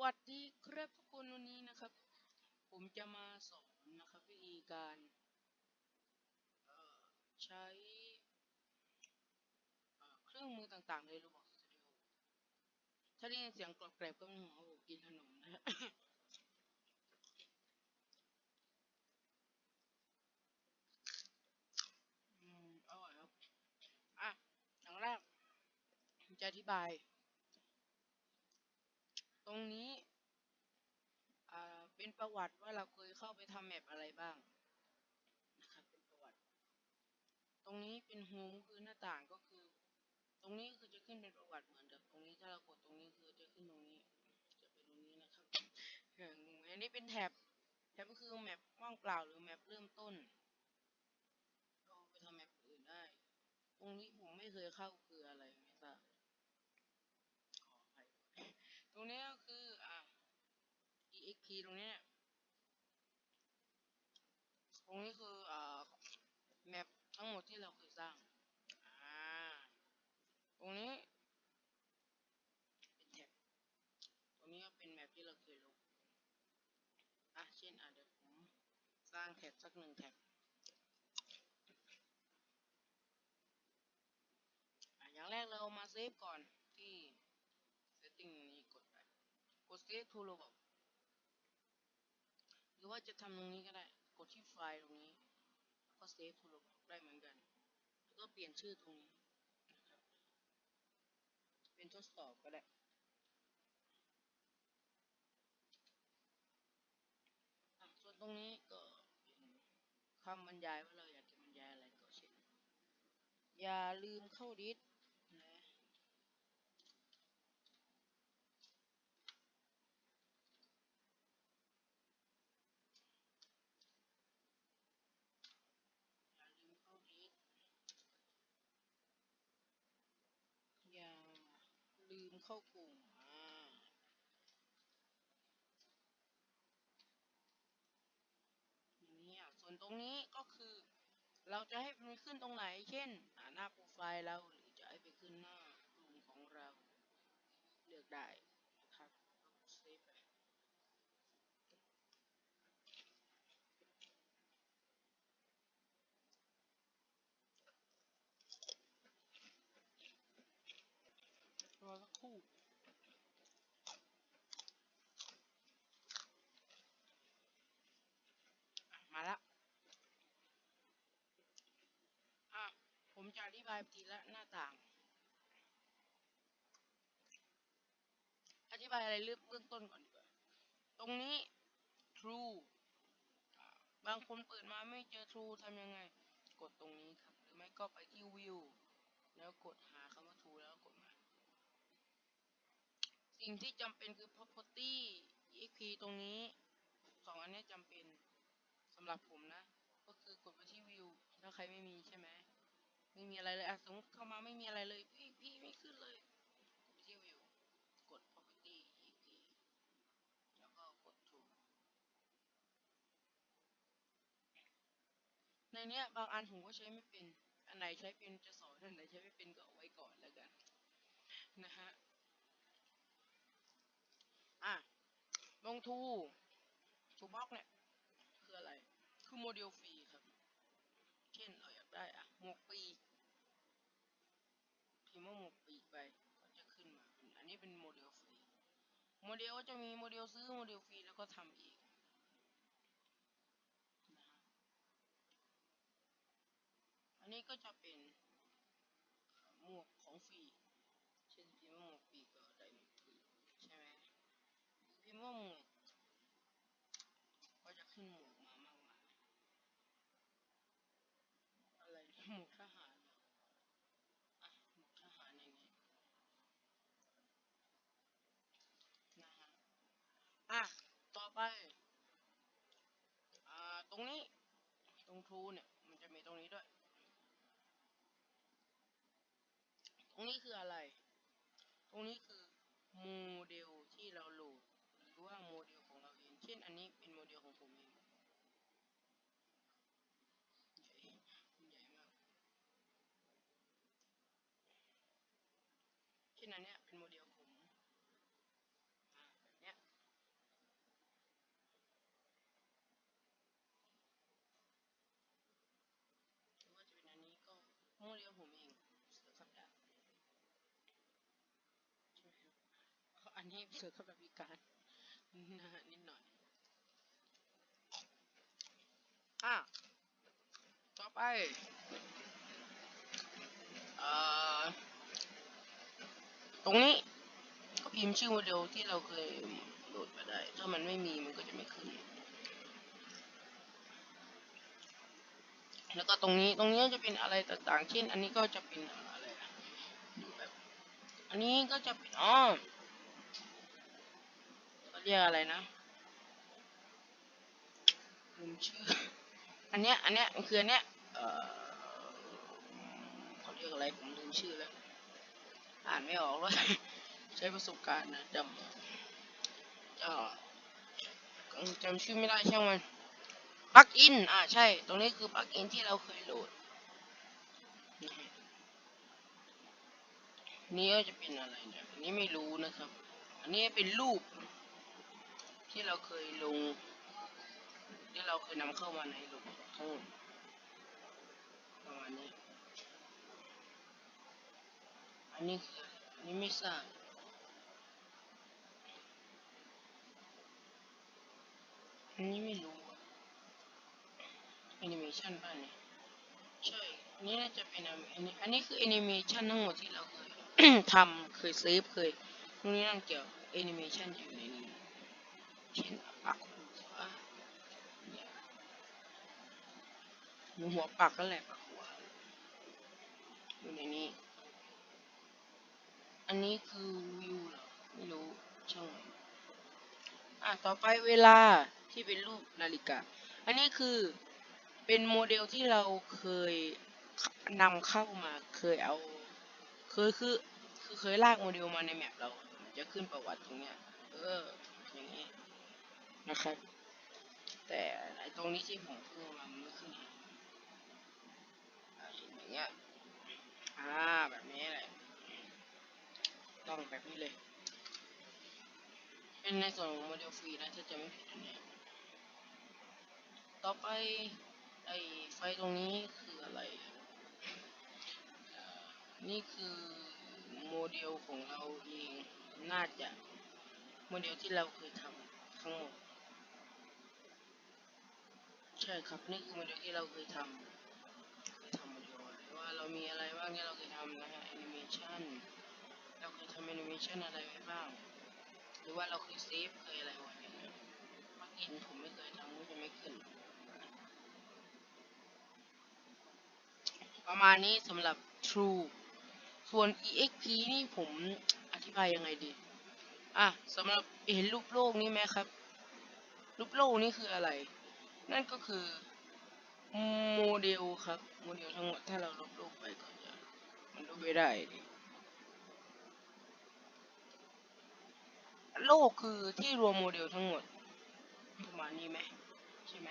วัสดีครับทุกคนวันนี้นะครับ ผมจะมาสอนนะครับวิธีการใช้เครื่องมือต่างๆใน Roblox Studio ถ้าได้ยินเสียงกรอบแกรบก็ไม่หัวผมกินขนมนะฮะอืมอร่อยครับ อะอย่างแรกผมจะอธิบาย ตรงนี้อ่าเป็นประวัติว่าเราเคยเข้าไปทำแมปอะไรบ้างนะครับเป็นประวัติ ตรงนี้เป็นโฮมคือหน้าต่างก็คือ ตรงนี้คือจะขึ้นเป็นประวัติเหมือนเดิมตรงนี้ถ้าเรากดตรงนี้คือจะขึ้นตรงนี้ จะเป็นตรงนี้นะครับอันนี้เป็นแท็บแท็บก็คือแมปว่างเปล่าหรือแมปเริ่มต้นก็ไปทำแมปอื่นได้ ตรงนี้ผมไม่เคยเข้าคืออะไรไม่ทราบ รงนี้ก็คืออะ exp ตรงเนี้ยตรงนี้คืออ่าแมปทั้งหมดที่เราเคยสร้าง อ่า ตรงนี้ เป็นแท็บ ตรงนี้ก็เป็นแมปที่เราเคยลงอะ เช่น อะเดี๋ยวผมสร้างแท็บสักหนึ่งแท็บอะอย่างแรกเรามาเซฟก่อนที่ setting นี้กดไป กด save to robot หรือว่าจะทำตรงนี้ก็ได้ กดที่ไฟล์ตรงนี้แล้วก็เซฟทูลได้เหมือนกัน แล้วก็เปลี่ยนชื่อตรงนี้นะครับเป็นทดสอบก็ได้ส่วนตรงนี้ก็คำบรรยายว่าเราอยากจะบรรยายอะไรก็เช่นอย่าลืมเข้าดิสนะ อย่าลืมเข้าดิสอย่าลืม เข้ากลุ่มอ่าอย่างนี้อะส่วนตรงนี้ก็คือ เราจะให้มันขึ้นตรงไหน เช่นหน้าโปรไฟล์เราหรือจะให้ไปขึ้นหน้ากลุ่มของเรา เลือกได้นะครับเซฟไปรอสัก คู่มาและอะผมจะอธิบายทีละหน้าต่าง อธิบายอะไรเรื่องเบื้องต้นก่อนดีกว่า ตรงนี้ true บางคนเปิดมาไม่เจอ true ทำยังไง กดตรงนี้ครับ หรือไม่ก็ไปที่ view แล้วกดหาคำว่า true แล้วกดมา สิ่งที่จำเป็นคือ property exp ตรงนี้สองอันนี้จำเป็นสำหรับผมนะ ก็คือกดไปที่ view ถ้าใครไม่มีใช่ไหมไม่มีอะไรเลยอะสมมติเข้ามาไม่มีอะไรเลย พี่พี่ไม่ขึ้นเลยกดไปที่ view กด property exp แล้วก็กด true ในเนี้ยบางอันผมก็ใช้ไม่เป็น อันไหนใช้เป็นจะสอน อันไหนใช้ไม่เป็นก็เอาไว้ก่อนแล้วกัน นะฮะ อะ ลงทูทูบ็อกเนี่ย คืออะไร คือโมเดลฟรีครับ เช่นเราอยากได้อะหมวกปีพิมพ์ว่าหมวกปีไป ก็จะขึ้นมาเป็นอันนี้เป็นโมเดลฟรีโมเดลก็จะมีโมเดลซื้อโมเดลฟรีแล้วก็ทำอีกนะอันนี้ก็จะเป็นหมวกของฟรี เช่นพิมพ์ว่าหมวกปีกก็ได้หมวกปีกใช่ไหมพิมพ์ว่าหมวกก็จะขึ้นหมวกมามากมายอะไรหมวกทหารเหรออะหมวกทหารอย่างนี้นะฮะอะ ต่อ ไปอ่าตรงนี้ตรงทูเนี่ย มันจะมีตรงนี้ด้วย ตรงนี้คืออะไร ตรงนี้คือโมเดลที่เราโหลดหรือว่าโมเดลของเราเองเช่นอันนี้เป็นโมเดลของผมเองใหญ่ใหญ่มากเช่นอันเนี้ยเป็นโมเดลผมอ่าแบบเนี้ย นี้เสือกับแบบพิการนะนิดหน่อยอะต่อไปเอ่อตรงนี้ก็พิมพ์ชื่อโมเดลที่เราเคยโหลดมาได้ ถ้ามันไม่มีมันก็จะไม่ขึ้น แล้วก็ตรงนี้ ตรงนี้จะเป็นอะไรต่างๆ เช่น อันนี้ก็จะเป็นอะไรอะดูแบบ อันนี้ก็จะเป็น อ๋อ เรียกอะไรนะลืมชื่อ อันเนี้ย อันเนี้ยมันคืออันเนี้ย เออเขาเรียกอะไรผมลืมชื่อแล้ว อ่านไม่ออกเลยใช้ประสบการณ์นะจำจะจำชื่อไม่ได้ช่างมันปลั๊กอิน อ่าใช่ ตรงนี้คือปลั๊กอินที่เราเคยโหลด นี่ก็จะเป็นอะไรเนี่ยอันนี้ไม่รู้นะครับ อันนี้เป็นรูป ที่เราเคยลง ที่เราเคยนำเข้ามาในระบบทั้งหมดประมาณนี้ อันนี้คืออันนี้ไม่ทราบอันนี้ไม่รู้แอนิเมชันบ้านเนี่ยใช่อันนี้น่าจะเป็นอันนี้อันนี้คือแอนิเมชันทั้งหมดที่เราเคยทำเคยเซฟเคยตรงนี้นั่นเกี่ยวแอนิเมชันอยู่ในนี้ เช่นปักหัวเนี่ยมีหัวปักก็แหละปักหัวอยู่ในนี้ อันนี้คือวิวเหรอไม่รู้ช่างมันอะต่อไปเวลาที่เป็นรูปนาฬิกา อันนี้คือเป็นโมเดลที่เราเคยนำเข้ามาเคยเอาเคยคือคือเคยลากโมเดลมาในแมปเราจะขึ้นประวัติตรงเนี้ยเออ นะครับ แต่ไอตรงนี้ที่ผมพูดมามันไม่ขึ้นอะอย่างเงี้ยอ่าแบบนี้แหละต้องแบบนี้เลย เป็นในส่วนของโมเดลฟรีนะถ้าจะไม่ผิดนเนี้ยต่อไปไอไฟตรงนี้คืออะไรอ่านี่คือโมเดลของเราเอง น่าจะ โมเดลที่เราเคยทำทั้งหมด ใช่ครับนี่คือโมเดลที่เราเคยทำเคยทำโมเดลว่าเรามีอะไรบ้างที่เราเคยทำนะฮะแอนิเมชันเราเคยทำแอนิเมชันอะไรไว้บ้าง หรือว่าเราเคยเซฟเคยอะไรไว้นะปลั๊กอินผมไม่เคยทำก็จะไม่ขึ้น ประมาณนี้สำหรับ True ส่วน EXP นี่ผมอธิบายยังไงดี อะสำหรับเห็นรูปโลกนี้ไหมครับ รูปโลกนี่คืออะไร นั่นก็คือโมเดลครับ โมเดลทั้งหมดถ้าเราลบโลกไปก็จะมันลบไม่ได้ดิโลกคือที่รวมโมเดลทั้งหมด ประมาณนี้ไหมใช่ไหม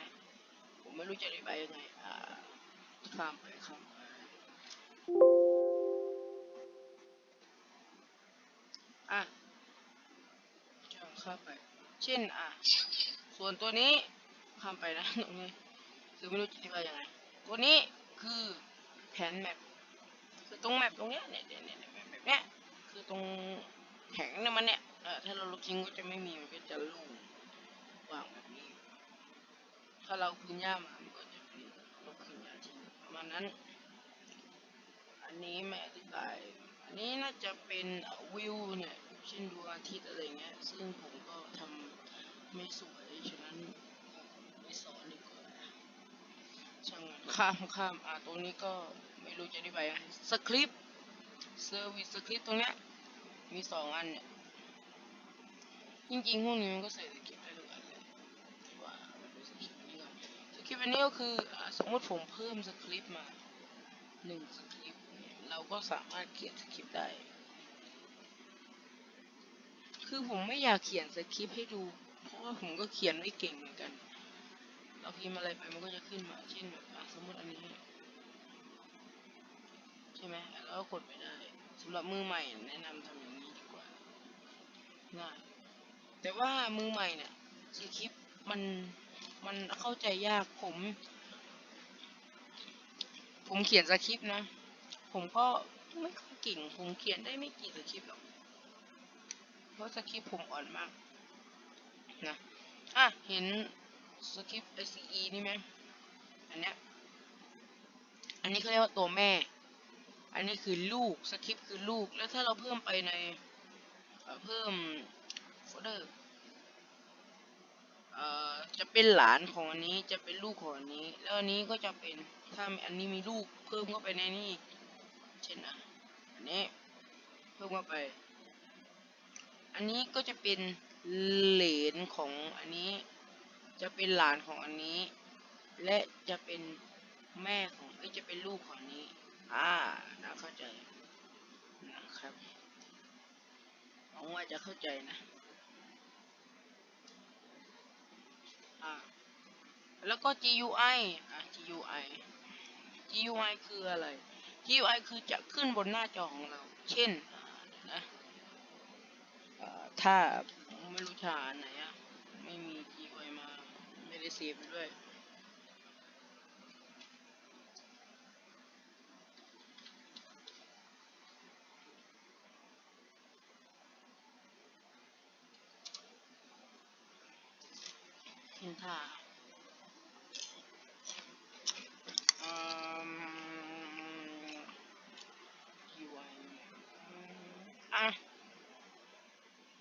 ผมไม่รู้จะอธิบายยังไงอ่าข้ามไปข้ามไปอะช่างข้ามไป เช่นอะ ส่วนตัวนี้ ข้ามไปนะตรงนี้คือไม่รู้จะอธิบายยังไงตัวนี้คือแผนแมปคือตรงแมปตรงเนี้ยเนี่ยเนี่ยเนี่ยแบบเนี้ยคือตรงแผงเนี่ยมันเนี่ยเออถ้าเราลบทิ้งก็จะไม่มีมันก็จะโล่งว่างแบบนี้ ถ้าเราคืนหญ้ามามันก็จะเป็นลบคืนหญ้าทิ้งประมาณนั้น อันนี้ไม่อธิบายอันนี้น่าจะเป็นวิวเนี่ยเช่นดวงอาทิตย์อะไรเงี้ยซึ่งผมก็ทำไม่สวย ฉะนั้นไม่สอนดีกว่า ช่างมัน ข้ามข้ามอะตรงนี้ก็ไม่รู้จะอธิบายยังไงสคริปต์เซอร์วิสสคริปต์ตรงเนี้ยมีสองอันเนี่ยจริงๆพวกนี้มันก็ใส่สคริปต์ได้ทุกอันเลยว่ามาสคริปต์นี้ก่อนสคริปต์อันนี้ก็คืออะสมมติผมเพิ่มสคริปต์มาหนึ่งสคริปต์เนี่ยเราก็สามารถเขียนสคริปต์ได้ คือผมไม่อยากเขียนสคริปต์ให้ดู เพราะว่าผมก็เขียนไม่เก่งเหมือนกัน เราพิมพ์อะไรไปมันก็จะขึ้นมาเช่นแบบ มมติอันนี้ใช่ไหมแล้วก็กดไปได้สำหรับมือใหม่แนะนำทำอย่างนี้ดีกว่าง่ายแต่ว่ามือใหม่เนี่ยสคริปมันมันเข้าใจยากผม ผมเขียนสคริปต์นะ ผมก็ไม่ค่อยเก่ง ผมเขียนได้ไม่กี่สคริปต์หรอกผราะสคริปต์ผมอ่อนมากนะอะเห็นสคริปต์ SCE นี่ไหมอันเนี้ย อันนี้เขาเรียกว่าตัวแม่ อันนี้คือลูกสคริปต์คือลูก แล้วถ้าเราเพิ่มไปในเพิ่มโฟลเดอร์เอ่อจะเป็นหลานของอันนี้จะเป็นลูกของอันนี้ แล้วอันนี้ก็จะเป็นถ้าอันนี้มีลูกเพิ่มเข้าไปในนี้ เช่นอะอันนี้เพิ่มเข้าไป อันนี้ก็จะเป็นเหลนของอันนี้ จะเป็นหลานของอันนี้ และจะเป็นแม่ของ เอ้ยจะเป็นลูกของอันนี้ อ่าน่าเข้าใจนะครับหวังว่าจะเข้าใจนะ อ่า แล้วก็ GUI อะ GUI GUI คืออะไร GUI คือจะขึ้นบนหน้าจอของเรา เช่นอ่าเดี๋ยวนะอ่าถ้าผมไม่รู้ชาอันไหนอะไม่มี GUI มา ไม่ได้เซฟไปด้วย เช่นถ้าอืม GUI อืมอะ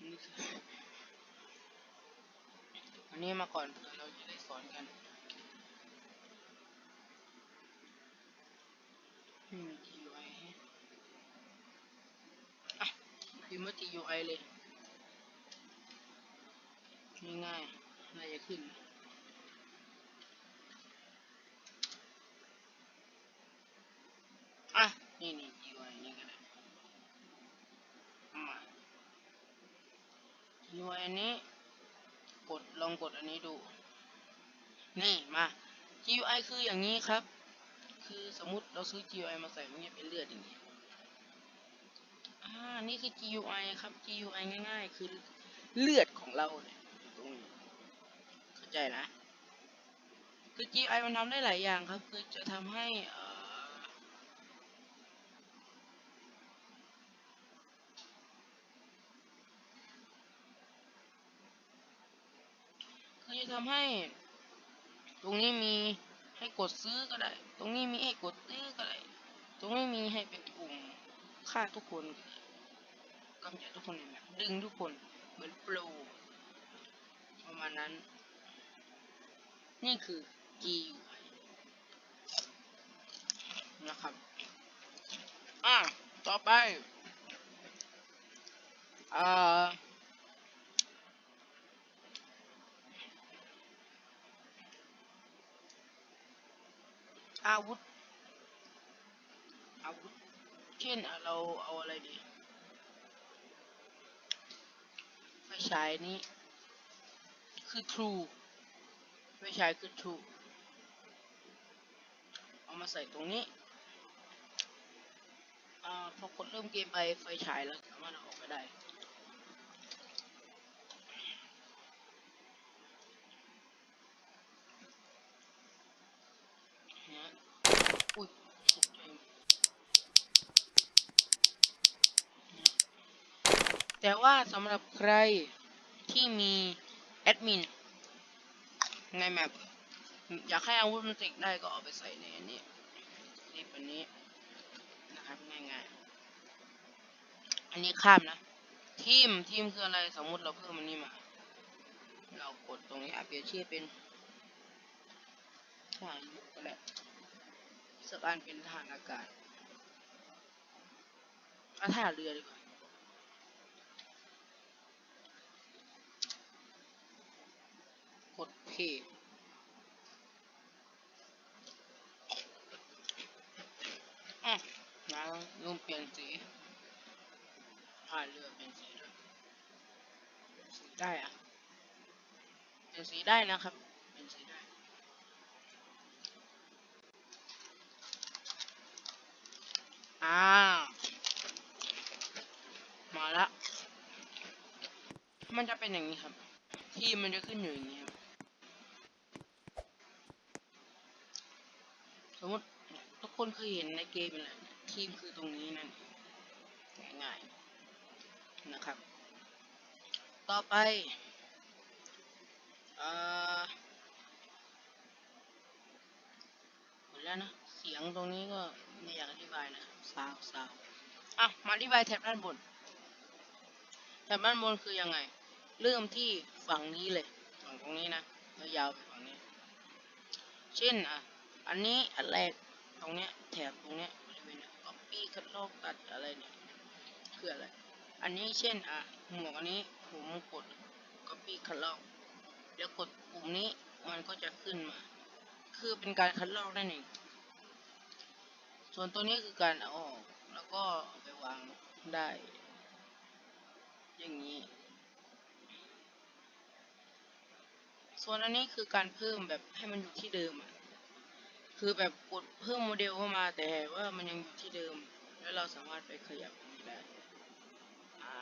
นี่คืออันนี้มาก่อนเผื่อเราจะได้สอนกันไม่มี GUI อะพิมพ์ว่า GUI เลยง่ายๆน่าจะขึ้น อะ นี่นี่ GUI นี่ก็ได้มา GUI อันนี้ กดล อันนี้ดู นี่มา GUI คืออย่างนี้ครับ คือสมมุติเราซื้อ GUI มาใส่มันจะเป็นเลือดอย่างนี้อ่านี่คือ GUI ครับ GUI ง่าย ๆ คือเลือดของเราเนี่ยตรงนี้เข้าใจนะคือ GUI มันทำได้หลายอย่างครับ คือจะทำให้เอ่อคือ จะทำให้ ตรงนี้มีให้กดซื้อก็ได้ ตรงนี้มีให้กดซื้อก็ได้ ตรงนี้มีให้เป็นกลุ่มฆ่าทุกคนก็ได้กำจัดทุกคนในแบบดึงทุกคนเหมือนโปรประมาณนั้น นี่คือ GUI นะครับ อะ ต่อไป อ่า อาวุธ อาวุธ เช่นเราเอาอะไรดี ไฟฉายนี้ คือ true ไฟฉายคือ true เอามาใส่ตรงนี้อ่าพอกดเริ่มเกมไปไฟฉายแล้วสามารถเอาออกไปได้ นะอุ้ยตกใจ แต่ว่าสำหรับใครที่มีแอดมินในแมปอยากให้อาวุธมันติดได้ก็เอาไปใส่ในอันนี้นี่อันนี้นะครับง่ายๆ อันนี้ข้ามนะ ทีมทีมคืออะไรสมมุติเราเพิ่มอันนี้มา เรากดตรงนี้อะเปลี่ยนชื่อเป็นทหารบกก็ได้สักอันเป็นทหารอากาศอาทหารเรือดีกว่า กดเพจอะแล้วลืมเปลี่ยนสีผ่าเรือเปลี่ยนสีด้วยสีได้อะเปลี่ยนสีได้นะครับ เปลี่ยนสีได้อ่ามาละ มันจะเป็นอย่างนี้ครับ ทีมมันจะขึ้นอยู่อย่างนี้ครับ สมมติทุก คนเคยเห็นในเกมแหละทีมคือตรงนี้นั่นง่ายๆนะครับ ต่อไปอ่าหมดแล้วนะ เสียงตรงนี้ก็ไม่อยากอธิบายนะครับซาวซาวอะมาอธิบายแถบด้านบนแถบด้านบนคือยังไง เริ่มที่ฝั่งนี้เลยฝั่งตรงนี้นะแล้วยาวไปฝั่งนี้ เช่นอะอันนี้อันแรก ตรงเนี้ยแถบตรงเนี้ยบริเวณเนี้ย copy คัดลอกตัดอะไรเนี่ยคืออะไร อันนี้เช่นอะหมวกอันนี้ผมกด copy คัดลอกแล้วกดปุ่มนี้มันก็จะขึ้นมา คือเป็นการคัดลอกนั่นเองส่วนตัวนี้คือการเอาออกแล้วก็เอาไปวางได้ อย่างนี้ ส่วนอันนี้คือการเพิ่มแบบให้มันอยู่ที่เดิมอะ คือแบบกดเพิ่มโมเดลเข้ามาแต่ว่ามันยังอยู่ที่เดิม แล้วเราสามารถไปขยับตรงนี้ได้อ่า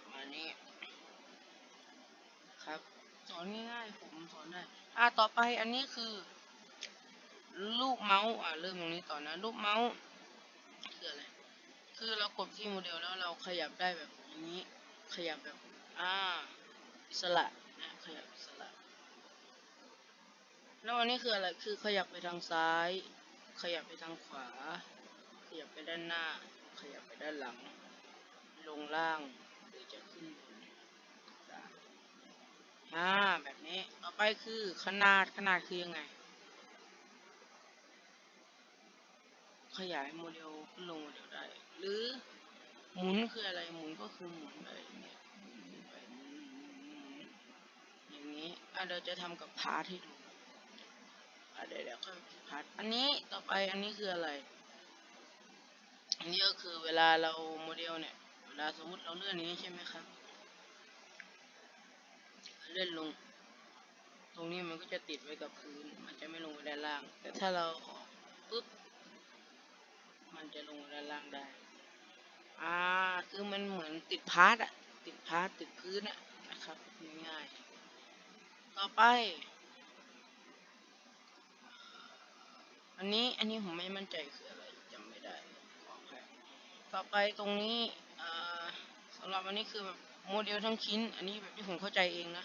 ประมาณนี้ ครับ สอนง่ายๆผมสอนได้อ่าต่อไปอันนี้คือลูกเมาส์อ่าเริ่มตรงนี้ต่อนะลูกเมาส์คืออะไรคือเรากดที่โมเดลแล้วเราขยับได้แบบนี้ ขยับแบบอ่าอิสระนะขยับอิสระ แล้วอันนี้คืออะไร คือขยับไปทางซ้าย ขยับไปทางขวา ขยับไปด้านหน้า ขยับไปด้านหลัง ลงล่างหรือจะขึ้นบนได้อ่าแบบนี้ต่อไปคือขนาดขนาดคือยังไง ขยายโมเดลขึ้นลงโมเดลได้ หรือหมุนคืออะไรหมุนก็คือหมุนไปอย่างเงี้ยหมุนไปอย่างนี้อะเราจะทำกับพาร์ทให้ดู อะเดี๋ยวเดี๋ยวค่อยพาร์ทอันนี้ต่อไปอันนี้คืออะไร อันนี้ก็คือเวลาเราโมเดลเนี่ย เวลาสมมุติเราเลื่อนนี้ใช่ไหมครับ เลื่อนลง ตรงนี้มันก็จะติดไว้กับพื้น มันจะไม่ลงไปด้านล่าง แต่ถ้าเราออกปุ๊บ มันจะลงด้านล่างได้ อ่า คือมันเหมือนติดพาร์ทอะติดพาร์ทติดพื้นอะนะครับ ง่ายๆ ต่อไป อันนี้อันนี้ผมไม่มั่นใจคืออะไรจำไม่ได้ขออภัยต่อไปตรงนี้สำหรับอันนี้คือแบบโมเดลทั้งชิ้น อันนี้แบบที่ผมเข้าใจเองนะ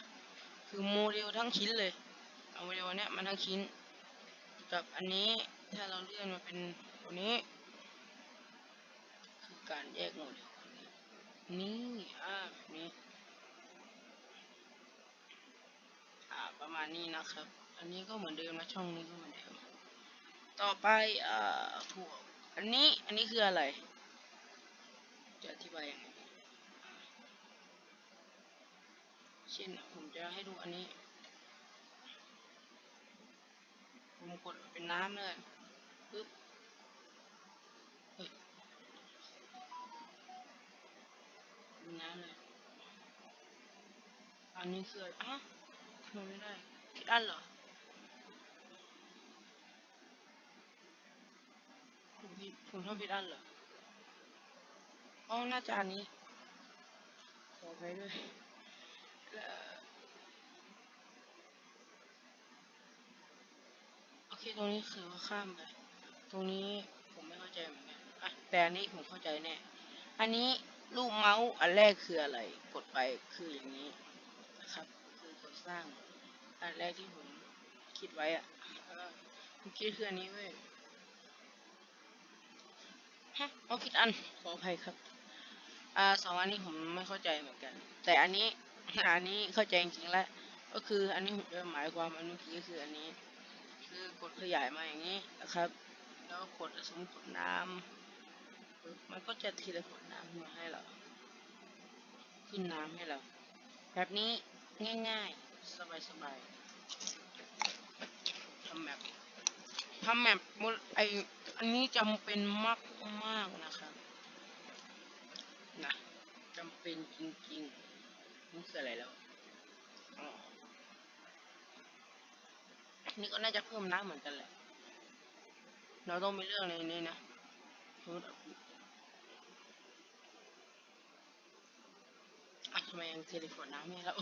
คือโมเดลทั้งชิ้นเลยเอาโมเดลเนี้ยมันทั้งชิ้น กับอันนี้ถ้าเราเลื่อนมาเป็นตัวนี้ คือการแยกโมเดลนนี้นี่อ่าแบบนี้อ่าประมาณนี้นะครับ อันนี้ก็เหมือนเดิมนะช่องนี้ก็เหมือนเดิม ต่อไปอ่าพวอันนี้อันนี้คืออะไร จะอธิบายยังไงดีเช่นผมจะให้ดูอันนี้ ผมกดเป็นน้ำเลยปึ๊บเป็นน้ำเลย อันนี้คืออะทำไมไม่ได้ผิดอันเหรอ ผมผิดผมทำผิดอันเหรออ๋อน่าจะอันนี้ ขอไปด้วยโอเคตรงนี้คือว่าข้ามไปตรงนี้ผมไม่เข้าใจเหมือนกันอะแต่อันนี้ผมเข้าใจแน่ อันนี้รูปเมาส์อันแรกคืออะไร กดไปคืออย่างนี้นะครับคือกดสร้าง อันแรกที่ผมคิดไว้อะออผมคิดคืออันนี้เว้ย ฮะเอาผิดอันขออภัยครับ อ่าสองอันนี้ผมไม่เข้าใจเหมือนกัน แต่อันนี้อันนี้เข้าใจจริงๆแล้วก็คืออันนี้ผมจะหมายความอันเมื่อกี้คืออันนี้ คือกดขยายมาอย่างนี้นะครับ แล้วกดสมมติกดน้ำปึ๊บมันก็จะทีละกดน้ำมาให้เราขึ้นน้ำให้เรา แบบนี้ง่ายๆ สบายๆทำแบบทำแบบมุไออันนี้จำเป็นมาก มากนะครับนะจำเป็นจริงๆนี่คืออะไรแล้วอ๋อนี่ก็น่าจะเพิ่มน้ำเหมือนกันแหละ เราต้องไปเลือกในนี้นะทำไมยังเทเลพอร์ตน้ำไม่ให้เรา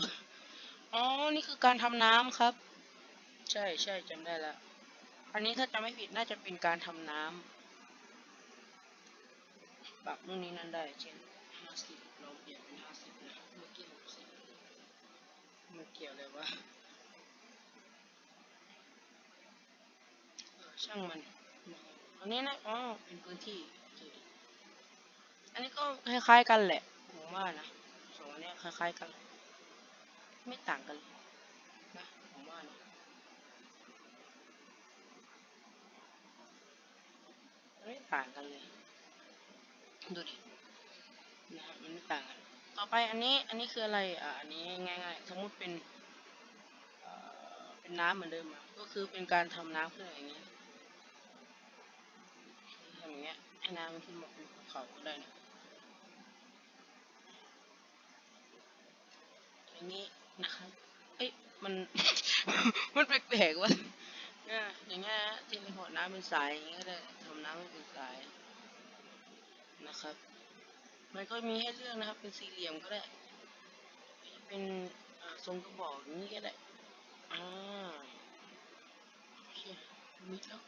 อ๋อ นี่คือการทำน้ำครับ ใช่ใช่จำได้แล้ว อันนี้ถ้าจำไม่ผิดน่าจะเป็นการทำน้ำ ปรับนู่นนี่นั่นได้ เช่นห้าสิบเราเปลี่ยนเป็นห้าสิบนะเมื่อกี้หกสิบวะเออช่างมันอันนี้นะอ๋อเป็นพื้นที่โอเคอันนี้ก็คล้ายๆกันแหละผมว่านะสองอันนี้คล้ายๆกัน ไม่ต่างกันเลยนะผมว่านะไม่ต่างกันเลย ดูดินะมันไม่ต่างกัน ต่อไปอันนี้ อันนี้คืออะไร อะอันนี้ง่ายๆ สมมุติเป็นเอ่อเป็นน้ำเหมือนเดิมอะก็คือเป็นการทำน้ำขึ้นมาอย่างนี้ทำอย่างเงี้ย ให้น้ำมันขึ้นมาเป็นภูเขาก็ได้นะอย่างนี้นะครับ เอ้ย มัน มันแปลกๆวะเนี่ยอย่างเงี้ยที่ในหัวน้ำเป็นสายอย่างเงี้ยก็ได้ทำน้ำให้เป็นสายนะ ครับ มันก็มีให้เลือกนะครับ เป็นสี่เหลี่ยมก็ได้ เป็นทรงกระบอกนี้ก็ได้ อ่าโอเคมิดแล้ว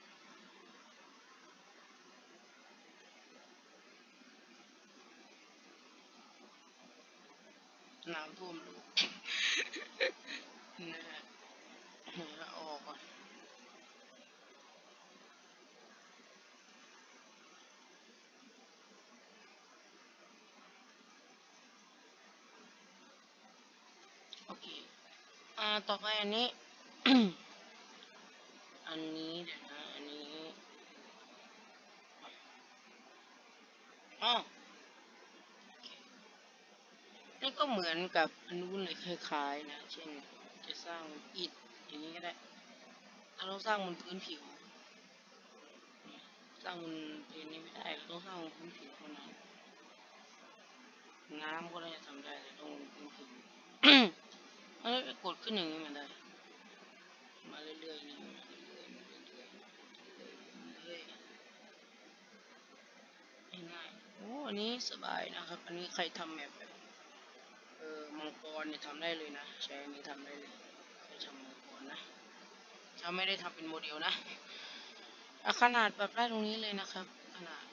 น้ำท่วมลูก นะฮะเดี๋ยวเอาออกก่อน โอเค อ่าต่อไปอันนี้ อันนี้เดี๋ยวนะอันนี้อ๋อนี่ก็เหมือนกับอันนู้นเลยคล้ายๆนะ เช่น จะสร้างอิฐอย่างนี้ก็ได้ ถ้าเราสร้างบนพื้นผิว สร้างบนเพลนนี้ไม่ได้เราต้องสร้างบนพื้นผิวเท่านั้นน้ำก็ได้ทำได้แต่ต้องบนพื้นผิว อันนี้ก็กดขึ้นอย่างนี้มาได้ มาเรื่อยๆนี่มาเรื่อยง่ายๆโอ้อันนี้สบายนะครับ อันนี้ใครทำแบบแบบเออมังกรเนี่ยทำได้เลยนะ ใช้อันนี้ทำได้เลยใครทำมังกรนะถ้าไม่ได้ทำเป็นโมเดลนะขนาดปรับได้ตรงนี้เลยนะครับ ขนาด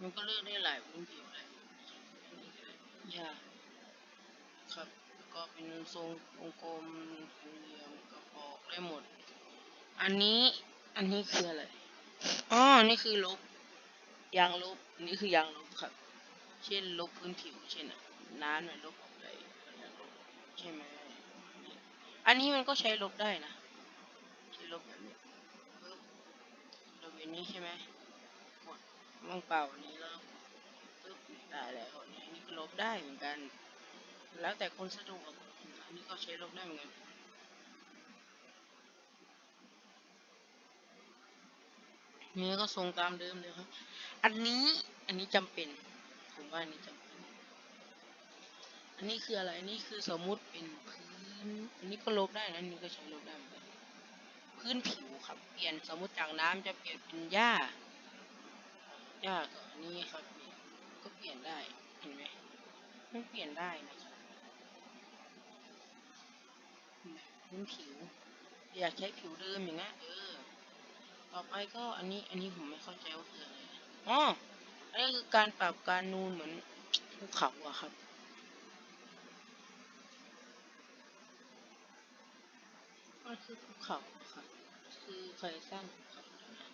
มันก็เลือกได้หลายพื้นผิวเลยยากครับ ก็เป็นทรงวงกลมสี่เหลี่ยมกระบอกได้หมด อันนี้ อันนี้คืออะไร อ๋อ นี่คือลบ ยางลบ นี่คือยางลบครับ เช่นลบพื้นผิว เช่นน้ำเนี่ยลบออกไปใช่ไหม อันนี้มันก็ใช้ลบได้นะ ใช้ลบแบบนี้ปึ๊บลบแบบนี้ใช่ไหม ว่างเปล่าอันนี้แล้วปึ๊บได้แล้วเนี่ยอันนี้ก็ลบได้เหมือนกัน แล้วแต่คนสะดวกอันนี้ก็ใช้ลบได้เหมือนกันนี่ก็ทรงตามเดิมเลยครับ อันนี้ อันนี้จำเป็น ผมว่าอันนี้จำเป็น อันนี้คืออะไรอันนี้คือสมมุติเป็นพื้น อันนี้ก็ลบได้นะ อันนี้ก็ใช้ลบได้เหมือนกัน พื้นผิวครับ เปลี่ยนสมมุติจากน้ำจะเปลี่ยนเป็นหญ้า หญ้ากนนี้ครับก็เปลี่ยนได้เห็นไหมมันเปลี่ยนได้นะครับพื้นผิว อยากใช้ผิวเดิมอย่างเงี้ยเออต่อไปก็อันนี้อันนี้ผมไม่เข้าใจว่าคืออะไรอ๋ออันนี้คือการปรับการนูนเหมือนภูเขาอะครับมันคือภูเขาอะครับคือใครสร้างภูเขาได้น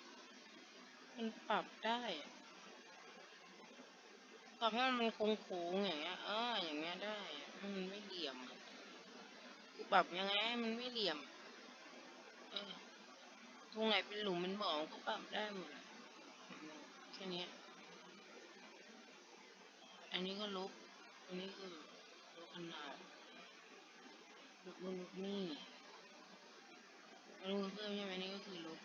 มันปรับได้ อะปรับให้มันโค้งๆอย่างเงี้ย เออ อย่างเงี้ยได้ให้มันไม่เหลี่ยมคือปรับยังไงมันไม่เหลี่ยมเออตรงไหนเป็นหลุมเป็นบ่อก็ปรับได้หมดแค่นี้อันนี้ก็ลบ อันนี้คือลบขนาดลบนู่นลบนี่ลบเพิ่มใช่ไหมนี่ก็คือลบ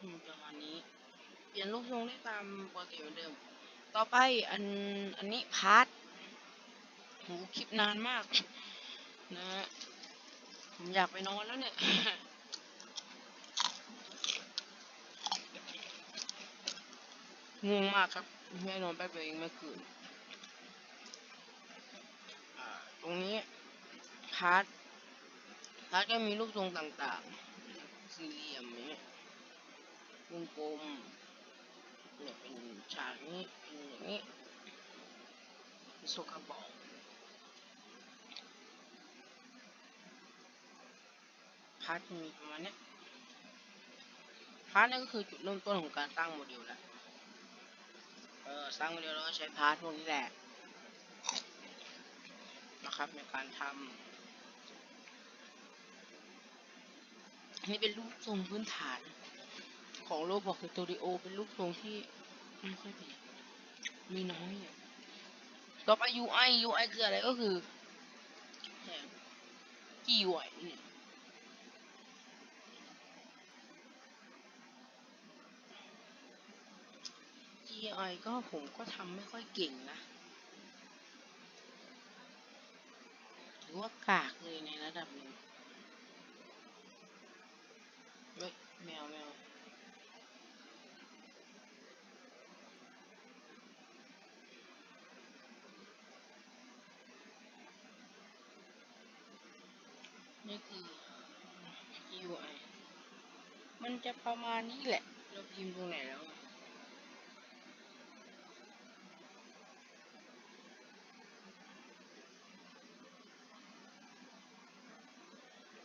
อืมประมาณนี้ เปลี่ย นรูปทรงได้ตามปกติเหมือนเดิม ต่อไปอันอันนี้พาร์ทโหคลิปนานมาก นะผมอยากไปนอนแล้วเนี่ยง่วงมากครับแม่นอนแป๊บเดียวเองเมื่อคืนตรงนี้พาร์ทพาร์ทก็มีรูปทรงต่างๆ สี่เหลี่ยมเนี้ยวงกลม เนี่ยเป็นฉากนี้เป็นอย่างนี้เป็นโซกระบอกพาร์ทมีประมาณนี้พาร์ทนี่นก็คือจุดเริ่มต้นของการสร้างโมเดลแหละเออสร้างโมเดลแล้วก็ใช้พาร์ทพวกนี้แหละนะครับในการทำนนี้เป็นรูปทรงพื้นฐาน ของโลบอกสตูดิโอเป็นรูปทรงที่ไม่ค่อยดีมีน้อยอะต่อไป UI UI คืออะไรก็คือแถบ GUI เนี่ย GUI ก็ผมก็ทำไม่ค่อยเก่งนะถือว่ากากเลยในระดับหนึ่งเฮ้ยแมวแมว นี่คือ GUI มันจะประมาณนี้แหละ เราพิมพ์ตรงไหนแล้ว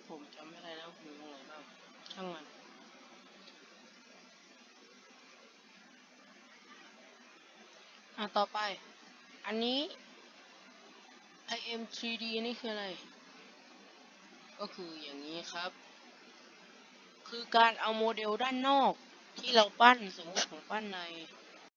ผมจำไม่ได้แล้วพิมพ์ตรงไหนบ้างช่างมันอะต่อไป อันนี้ IM3D นี่คืออะไร ก็คืออย่างนี้ครับ คือการเอาโมเดลด้านนอกที่เราปั้นสมมติของปั้นใน